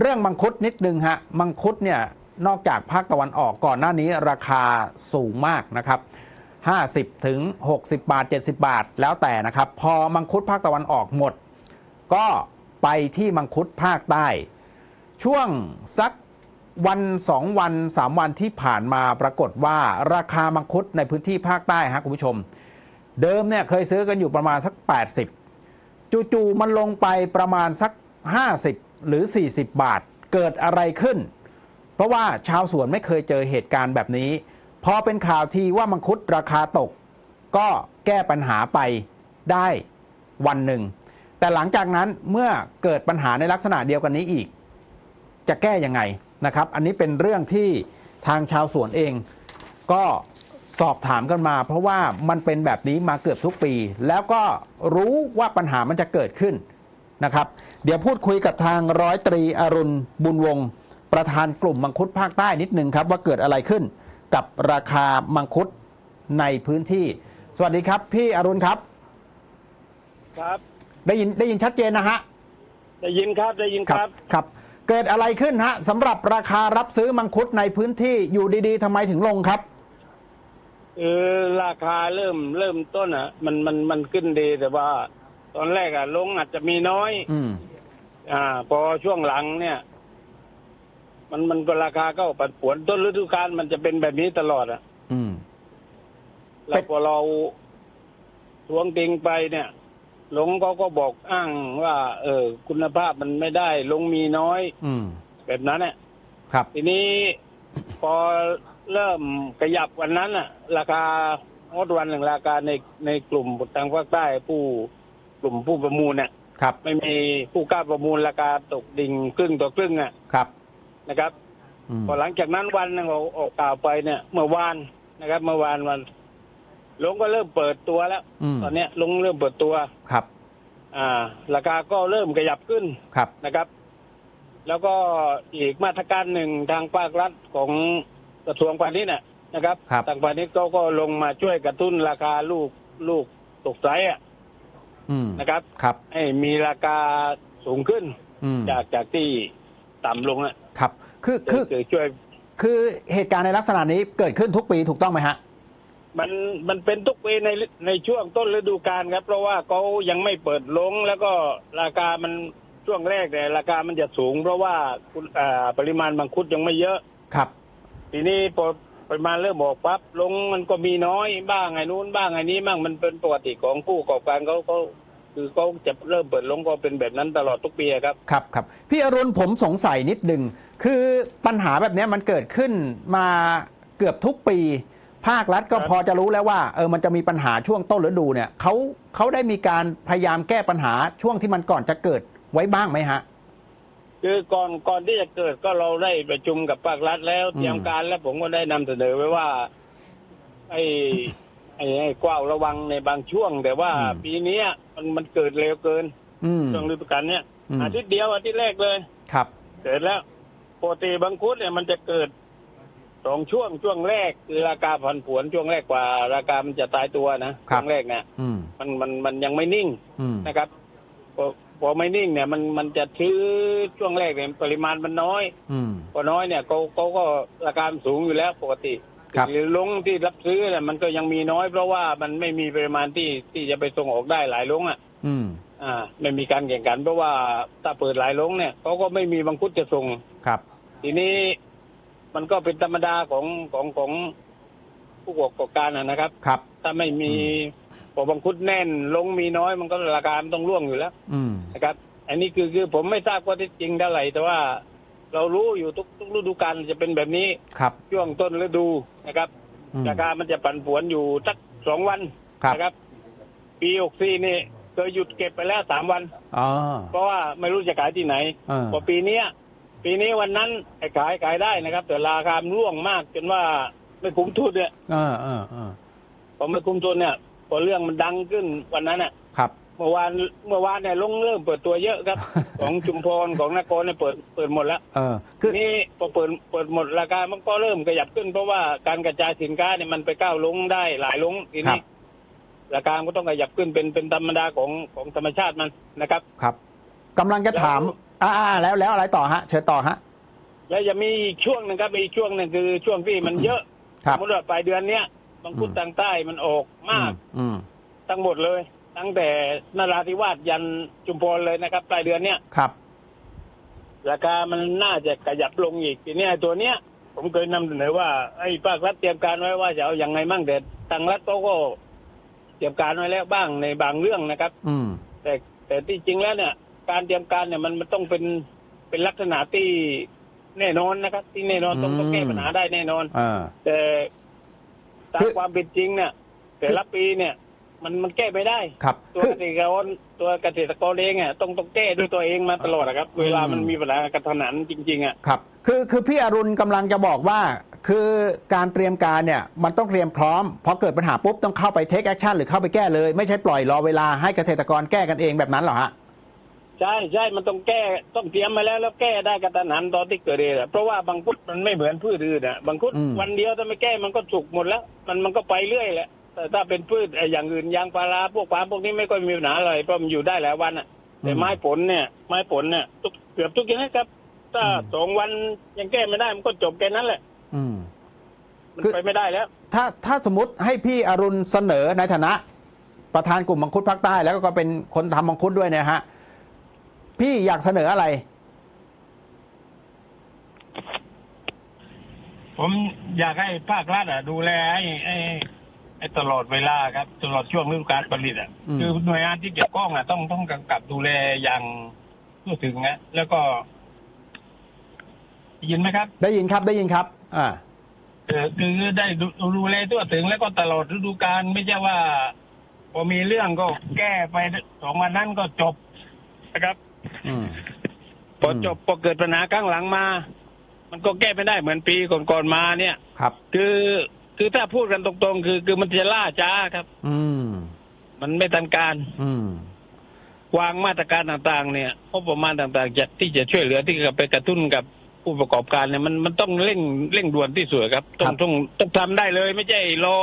เรื่องมังคุดนิดนึงฮะมังคุดเนี่ยนอกจากภาคตะวันออกก่อนหน้านี้ราคาสูงมากนะครับ 50 ถึง 60 บาท 70 บาทแล้วแต่นะครับ พอมังคุดภาคตะวันออกหมด ก็ไปที่มังคุดภาคใต้ ช่วงสักวันสองวันสามวันที่ผ่านมาปรากฏว่าราคามังคุดในพื้นที่ภาคใต้ฮะคุณผู้ชม เดิมเนี่ยเคยซื้อกันอยู่ประมาณสัก 80 จู่ๆมันลงไปประมาณสัก 50 หรือ 40 บาทเกิดอะไรขึ้น เพราะว่าชาวสวนไม่เคยเจอเหตุการณ์แบบนี้ พอเป็นข่าวทีว่ามังคุดราคาตก ก็แก้ปัญหาไปได้วันหนึ่ง แต่หลังจากนั้นเมื่อเกิดปัญหาในลักษณะเดียวกันนี้อีก จะแก้ยังไงนะครับ อันนี้เป็นเรื่องที่ทางชาวสวนเอง ก็สอบถามกันมา เพราะว่ามันเป็นแบบนี้มาเกือบทุกปี แล้วก็รู้ว่าปัญหามันจะเกิดขึ้น นะครับ เดี๋ยวพูดคุยกับทางร้อยตรีอรุณบุญวงศ์ประธานกลุ่มมังคุดภาคใต้นิดนึงครับ ว่าเกิดอะไรขึ้นกับราคามังคุดในพื้นที่ สวัสดีครับ พี่อรุณครับ ครับ ได้ยินได้ยินชัดเจนนะฮะได้ยินครับได้ยินครับครับ เกิดอะไรขึ้นฮะสำหรับราคารับซื้อมังคุดในพื้นที่อยู่ดีๆทำไมถึงลงครับเออราคาเริ่มเริ่มต้นอะ มันมันมันขึ้นดีแต่ว่า ตอนแรกอะลงอาจจะมีน้อย อืม อ่า พอช่วงหลังเนี่ย มันมันก็ราคาก็ปันผวนต้นฤดูกาลมันจะเป็นแบบนี้ตลอดอะอืมแล้วพอเราทวงติงไปเนี่ย ลงเขาก็บอกอ้างว่า เออ คุณภาพมันไม่ได้ ลงมีน้อย อืม แบบนั้นเนี่ย ครับ ทีนี้พอเริ่มขยับวันนั้นน่ะ ราคางดวันหนึ่งราคาในในกลุ่มทางภาคใต้ผู้ กลุ่มผู้ประมูลเนี่ยครับไม่มีผู้กล้าประมูลราคาตกดิ่งครึ่งต่อครึ่งอะครับนะครับอืมพอหลังจากนั้นวันหนึงออกออกข่าวไปเนี่ย เมื่อวานนะครับ เมื่อวานวันลงก็เริ่มเปิดตัวแล้วอืมตอนเนี้ยลงเริ่มเปิดตัวครับ อ่า ราคาก็เริ่มขยับขึ้นครับนะครับ แล้วก็อีกมาตรการหนึ่งทางภาครัฐของกระทรวงพาณิชย์น่ะนะครับครับทางพาณิชย์เขาก็ลงมาช่วยกระตุ้นราคาลูกลูกตกไซส์อะ อืมนะครับ ครับ ให้มีราคาสูงขึ้น อืมจากจากที่ต่ำลงอะครับ คือคือคือช่วย คือเหตุการณ์ในลักษณะนี้เกิดขึ้นทุกปีถูกต้องไหมฮะ มันมันเป็นทุกปีในในช่วงต้นฤดูกาลครับ เพราะว่าเขายังไม่เปิดลงแล้วก็ราคามันช่วงแรกเนี่ยราคามันจะสูง เพราะว่าคุณอ่าปริมาณมังคุดยังไม่เยอะ ครับ ทีนี้พอ ปริมาณเริ่มออกปั๊บลงมันก็มีน้อยบ้างไงนู้นบ้างไงนี้บ้างมันเป็นปกติของผู้ประกอบการเขาเขาคือเขาจะเริ่มเปิดลงก็เป็นแบบนั้นตลอดทุกปีครับ ครับครับพี่อรุณผมสงสัยนิดหนึ่งคือปัญหาแบบนี้มันเกิดขึ้นมาเกือบทุกปี ภาครัฐก็พอจะรู้แล้วว่าเออมันจะมีปัญหาช่วงต้นฤดูเนี่ยเขาเขาได้มีการพยายามแก้ปัญหาช่วงที่มันก่อนจะเกิดไว้บ้างไหมฮะ คือก่อนก่อนที่จะเกิดก็เราได้ประชุมกับภาครัฐแล้วอืมเตรียมการแล้วผมก็ได้นำเสนอไว้ว่า ไอ้ไอ้ไอ้กว้าวระวังในบางช่วง แต่ว่าปีเนี้ยมันมันเกิดเร็วเกินอืม ช่วงฤดูกาลเนี้ยอืม อาทิตย์เดียวอาทิตย์แรกเลย ครับ เกิดแล้วปกติบางคุดเนี่ยมันจะเกิดสองช่วงช่วงแรกคือราคาผันผวนช่วงแรกกว่าราคามันจะตายตัวนะช่วงแรกเนี่ยอืม มันมันมันยังไม่นิ่งอืมนะครับพอ พอไม่นิ่งเนี่ยมันมันจะชื้อช่วงแรกเนี่ยปริมาณมันน้อยอืม พอน้อยเนี่ยเขาเขาก็ราคามันสูงอยู่แล้วปกติครับ หรือลงที่รับซื้อเนี่ยมันก็ยังมีน้อย เพราะว่ามันไม่มีปริมาณที่ที่จะไปส่งออกได้หลายลงอะ อืม อ่า ไม่มีการแข่งขัน เพราะว่าถ้าเปิดหลายลงเนี่ยเขาก็ไม่มีบางคุดจะส่ง ครับ ทีนี้มันก็เป็นธรรมดาของของของผู้ประกอบการนะนะครับ ครับ ถ้าไม่มี พอบางคุดแน่นลงมีน้อยมันก็ราคามันต้องร่วงอยู่แล้วอืม นะครับ อันนี้คือคือผมไม่ทราบข้อเท็จจริงเท่าไหร่แต่ว่าเรารู้อยู่ทุกทุกฤดูกาลจะเป็นแบบนี้ครับช่วงต้นฤดูนะครับ อืม ราคามันจะปั่นป่วนอยู่สักสองวันครับ นะครับ ปีหกสี่นี่เคยหยุดเก็บไปแล้วสามวัน อ๋อ เพราะว่าไม่รู้จะขายที่ไหนเออ พอปีเนี้ย ปีนี้วันนั้นไอ้ขายขายได้นะครับ แต่ราคามันร่วงมากจนว่าไม่คุ้มทุนเนี่ย เออเออเออพอไม่คุ้มทุนเนี่ยพ อเรื่องมันดังขึ้นวันนั้นน่ะ ครับ เมื่อวานเมื่อวานเนี่ยลงเริ่มเปิดตัวเยอะครับ ของชุมพรของนครเนี่ยเปิดเปิดหมดแล้วเออ คือ นี่พอเปิดเปิดหมดราคามันก็เริ่มขยับขึ้น เพราะว่าการกระจายสินค้าเนี่ยมันไปก้าวลงได้หลายลงทีครันี้บราคามันก็ต้องขยับขึ้นเป็นเป็นธรรมดาของของธรรมชาติมันนะครับ ครับกำลังจะถาม อ่าอ่าแล้วแล้วอะไรต่อฮะ เชิญต่อฮะ แล้วจะมีอีกช่วงหนึ่งครับมีอีกช่วงหนึ่งคือช่วงที่มันเยอะครับ สมมติว่าปลายเดือนเนี้ย บางคุดอืมทางใต้มันออกมาก อืมทั้งหมดเลย ตั้งแต่นราธิวาสยันจุมพรเลยนะครับปลายเดือนเนี้ยครับ ราคามันน่าจะขยับลงอีกทีเนี้ยตัวเนี้ย ผมเคยนำเสนอว่าไอ้ภาครัฐเตรียมการไว้ว่าจะเอาอย่างไงมั่งแต่ทางรัฐเขาก็เตรียมการไว้แล้วบ้างในบางเรื่องนะครับ อืม แต่แต่ที่จริงแล้วเนี่ย การเตรียมการเนี่ยมันมันต้องเป็นเป็นลักษณะที่แน่นอนนะครับ ที่แน่นอนต้องต้องแก้ปัญหาได้แน่นอน อ่า แต่ ตาคืมอความเป็นจริงเนี่ยแต่ละปีเนี่ยมันมันแก้ไม่ได้ ครับตัวคือเกษตรกรตัวเกษตรกรเองอะต้องต้องแก้ด้วยตัวเองมาตลอดอะครับ เวลามันมีปัญหากระทันหันจริง ๆอะครับ คือคือพี่อรุณกำลังจะบอกว่า คือการเตรียมการเนี่ยมันต้องเตรียมพร้อมพอเกิดปัญหาปุ๊บต้องเข้าไปเทคแอคชั่นหรือเข้าไปแก้เลย ไม่ใช่ปล่อยรอเวลาให้เกษตรกรแก้กันเองแบบนั้นเหรอฮะ ใช่ใช่มันต้องแก้ต้องเตรียมมาแล้วแล้วแก้ได้กระทันหันตอนที่เกิดเหตุอะเพราะว่าบางพุดมันไม่เหมือนพืชอื่นอะบางพุดอืม วันเดียวถ้าไม่แก้มันก็สุกหมดแล้ว มันมันก็ไปเรื่อยแหละแต่ถ้าเป็นพืชไอ้อย่างอื่นยางพาราพวกปาล์มพวกนี้ไม่ค่อยมีปัญหาอะไรเพราะมันอยู่ได้หลายวันอะแต่ไม้ผลเนี่ยไม้ผลเนี่ยทุกเกือบทุกอย่างนะครับ ถ้าสองวันยังแก้ไม่ได้มันก็จบแค่นั้นแหละ อืม มันคือ ไปไม่ได้แล้ว ถ้าถ้าสมมติให้พี่อรุณเสนอในฐานะ ประธานกลุ่มมังคุดภาคใต้แล้วก็เป็นคนทำมังคุดด้วยเนยฮะ พี่อยากเสนออะไร ผมอยากให้ภาครัฐอะ ดูแลให้ให้ให้ตลอดเวลาครับ ตลอดช่วงฤดูการผลิตอะ อืม คือหน่วยงานที่เกี่ยวข้องอะต้องต้องกำกับดูแลอย่างทั่วถึงนะแล้วก็ได้ยินไหมครับ ได้ยินครับได้ยินครับ อ่า เออคือได้ดูดูแลทั่วถึงแล้วก็ตลอดฤดูกาลไม่ใช่ว่า พอมีเรื่องก็แก้ไปสองวันนั้นก็จบนะครับ อืม พอจบพอเกิดปัญหาข้างหลังมา มันก็แก้ไม่ได้เหมือนปีก่อนๆมาเนี่ย ครับ คือคือถ้าพูดกันตรงๆ คือคือมันจะล่าช้าครับ อืม มันไม่ทันการอืม วางมาตรการต่างๆ เนี่ยงบประมาณต่างๆจะที่จะช่วยเหลือที่จะไปกระตุ้นกับผู้ประกอบการเนี่ยมันมันต้องเร่งเร่งด่วนที่สุดครับ ต้อครังบ ต้องต้องทำได้เลย ไม่ใช่รอ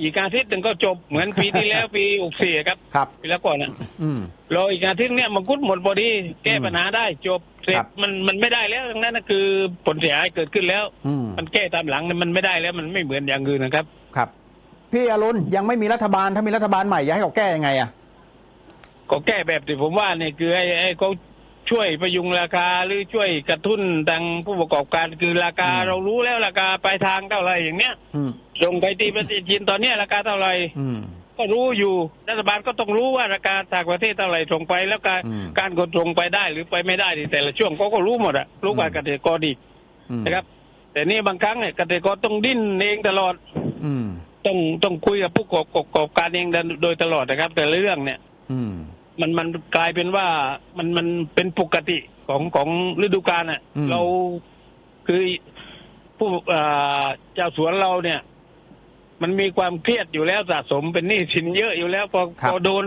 อีกอาทิตย์หนึ่งก็จบเหมือนปีที่แล้ว ปีหกสี่ครับครับ ปีแล้วก่อนนะอืม รออีกอาทิตย์เนี่ยมันกุดหมดพอดีแก้ปัญหาได้จบเสร็ครัจบมันมันไม่ได้แล้วดังนั้นนะคือผลเสียหายเกิดขึ้นแล้ว อืมมันแก้ตามหลังเนี่ยมันไม่ได้แล้วมันไม่เหมือนอย่างอื่นนะครับ ครับ พี่อรุณยังไม่มีรัฐบาลถ้ามีรัฐบาลใหม่จะให้เขาแก้ยังไงอะ ก็แก้แบบที่ผมว่าเนี่ยคือให้ให้เขา ช่วยประยุงราคาหรือช่วยกระตุ้นทางผู้ประกอบการคือราคาอืมเรารู้แล้วราคาปลายทางเท่าไหร่อย่างเนี้ยอืมส่งไปที่ประเทศจีนตอนเนี้ยราคาเท่าไหร่อืมก็รู้อยู่รัฐบาลก็ต้องรู้ว่าราคาต่างประเทศเท่าไหร่ส่งไป แล้วการอืมการขนส่งไปได้หรือไปไม่ได้ในแต่ละช่วงเขาก็รู้หมดอะรู้กว่าอืมเกษตรกรดีกอืมนะครับ แต่นี่บางครั้งเนี่ยเกษตรกรต้องดิ้นเองตลอด อืมต้องต้องคุยกับผู้ประกอบการเองโดยตลอดนะครับ แต่ละเรื่องเนี่ย อื มมันมันกลายเป็นว่ามันมันเป็นปกติของของฤดูกาลอะ อืม เราคือผู้อ่าเจ้าสวนเราเนี่ย มันมีความเครียดอยู่แล้วสะสมเป็นหนี้สินเยอะอยู่แล้วพอพอโดน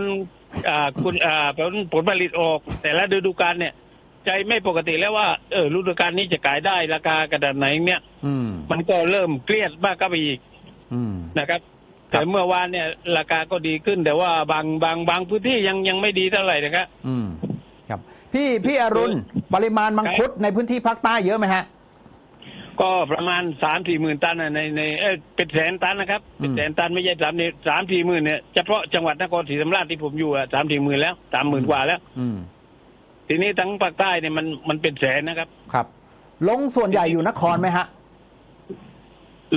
อ่าคุณอ่าผลผลผลิตออก แต่ละฤดูกาลเนี่ย ใจไม่ปกติแล้วว่าเออฤดูกาลนี้จะขายได้ราคากระดานไหนเนี่ย อืมมันก็เริ่มเครียดมากก็ไปอีก อืม นะครับครับ แต่เมื่อวานเนี่ยราคาก็ดีขึ้น แต่ว่าบางบางบางพื้นที่ยังยังไม่ดีเท่าไหร่นะครับอืม ครับ พี่พี่อรุณปริมาณมังคุดในพื้นที่ภาคใต้เยอะไหมฮะ ก็ประมาณสามสี่หมื่นตันน่ะในในเอ้ยเป็นแสนตันนะครับเป็นแสนตันไม่ใช่สามนี่สามสี่หมื่นเนี่ยเฉพาะจังหวัดนครศรีธรรมราชที่ผมอยู่อะสามสี่หมื่นแล้วสามหมื่นกว่าแล้ว อืม ทีนี้ทั้งภาคใต้เนี่ยมันมันเป็นแสนนะครับ ครับ ลงส่วนใหญ่อยู่นครไหมฮะ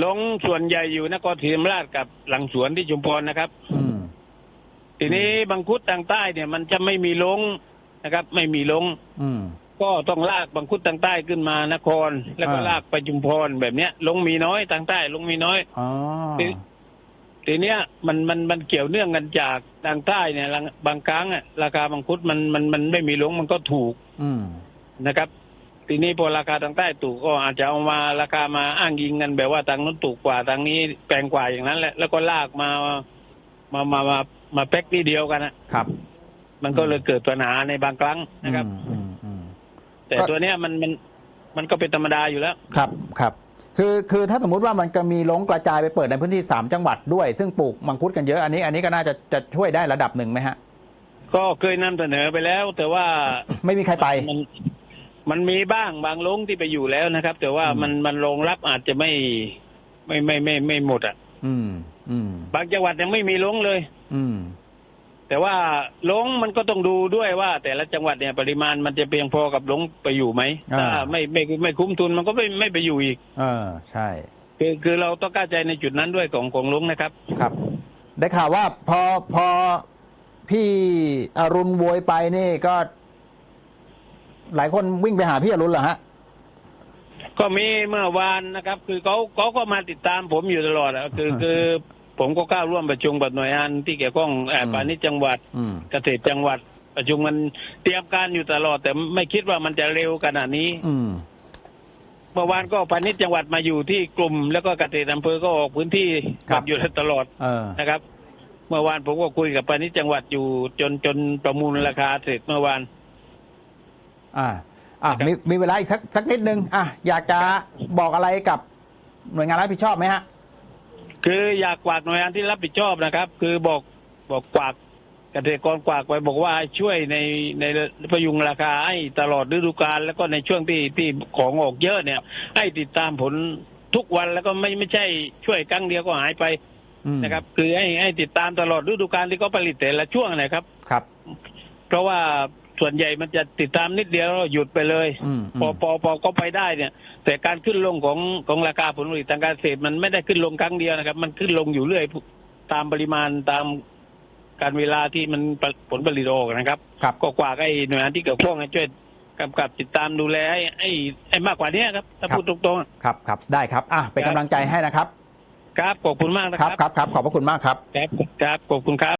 ลงส่วนใหญ่อยู่นครศรีธรรมราชกับหลังสวนที่ชุมพรนะครับ อืม ทีนี้บางคุดทางใต้เนี่ยมันจะไม่มีลงนะครับ ไม่มีลง อืม ก็ต้องลากบางคุดทางใต้ขึ้นมานคร แล้วก็อ่า ลากไปชุมพรแบบเนี้ย ลงมีน้อยทางใต้ลงมีน้อย อ๋อ ทีทีเนี้ยมันมันมันเกี่ยวเนื่องกันจากทางใต้เนี่ยบางบางครั้งอะราคาบางคุดมันมันมันไม่มีลงมันก็ถูกอืม นะครับ ทีนี้พอราคาทางใต้ถูกก็อาจจะเอามาราคามาอ้างยิงกันแบบว่าทางนู้นถูกกว่าทางนี้แพงกว่าอย่างนั้นแหละแล้วก็ลากมามามามามาแพ็กที่เดียวกันนะครับ มันก็เลยเกิดปัญหาในบางครั้งนะครับอืมอืมแต่ก็ตัวเนี้ยมันมันมันก็เป็นธรรมดาอยู่แล้ว ครับครับคือคือถ้าสมมุติว่ามันก็มีลงกระจายไปเปิดในพื้นที่3จังหวัดด้วย ซึ่งปลูกมังคุดกันเยอะอันนี้ อันนี้ก็น่าจะจะช่วยได้ระดับหนึ่งไหมฮะ ก็เคยนำเสนอไปแล้ว แต่ว่าไม่มีใครไปมัน มันมีบ้างบางลงที่ไปอยู่แล้วนะครับ แต่ว่าอืมมันมันรองรับอาจจะไม่ไม่ไม่ไม่ไม่หมดอะ อืม อืม บางจังหวัดยังไม่มีลงเลย อืม แต่ว่าลงมันก็ต้องดูด้วยว่า แต่ละจังหวัดเนี่ยปริมาณมันจะเพียงพอกับลงไปอยู่ไหมอ่าถ้าไม่ไม่ไม่คุ้มทุนมันก็ไม่ไม่ไปอยู่อีกเออใช่คือคือเราต้องเข้าใจในจุดนั้นด้วยของของลงนะครับ ครับ ได้ข่าวว่าพอพอพี่อรุณโวยไปนี่ก็ หลายคนวิ่งไปหาพี่อรุณเหรอฮะ ก็มีเมื่อวานนะครับ คือเขาเขาก็มาติดตามผมอยู่ตลอดอะคือคือผมก็ก้าวร่วมประชุมกับหน่วยงานที่เกี่ยวข้องเอ่ออืม พาณิชย์จังหวัด อืม เกษตรจังหวัดประชุมกันเตรียมการอยู่ตลอด แต่ไม่คิดว่ามันจะเร็วขนาดนี้ อืม เมื่อวานก็พาณิชย์จังหวัดมาอยู่ที่กลุ่ม แล้วก็เกษตรอำเภอก็ออกพื้นที่ครับอยู่ตลอดเออ นะครับ เมื่อวานผมก็คุยกับพาณิชย์จังหวัดอยู่จนจนประมูลราคาเสร็จเมื่อวาน อ่าอะนะครับมีมีเวลาอีกสักสักนิดนึงอะอยากจะบอกอะไรกับหน่วยงานรับผิดชอบไหมฮะ คืออยากกวากหน่วยงานที่รับผิดชอบนะครับ คือบอกบอกกวากเกษตรกรกวากไปบอกว่าให้ช่วยในในพยุงราคาให้ตลอดฤดูกาลแล้วก็ในช่วงที่ที่ของออกเยอะเนี่ย ให้ติดตามผลทุกวันแล้วก็ไม่ไม่ใช่ช่วยครั้งเดียวก็หายไปอืมนะครับ คือให้ให้ติดตามตลอดฤดูกาลที่เขาผลิตแต่ละช่วงนะครับครับ เพราะว่า ส่วนใหญ่มันจะติดตามนิดเดียวแล้วหยุดไปเลยอืมพอพอพอก็ไปได้เนี่ย แต่การขึ้นลงของของราคาผลผลิตทางการเกษตรมันไม่ได้ขึ้นลงครั้งเดียวนะครับ มันขึ้นลงอยู่เรื่อยตามปริมาณตามการเวลาที่มันผลผลิตออกนะครับครับก็กว่าไอ้หน่วยงานที่เกี่ยวข้องให้ช่วยกำกับติดตามดูแลให้ให้ให้มากกว่านี้ครับถ้าครับพูดตรงครับครับได้ครับอะเป็นครับกำลังใจให้นะครับๆครับขอบคุณมากนะคครัรับบครับครับขอบพระคุณมากครับครับครับขอบคุณครับ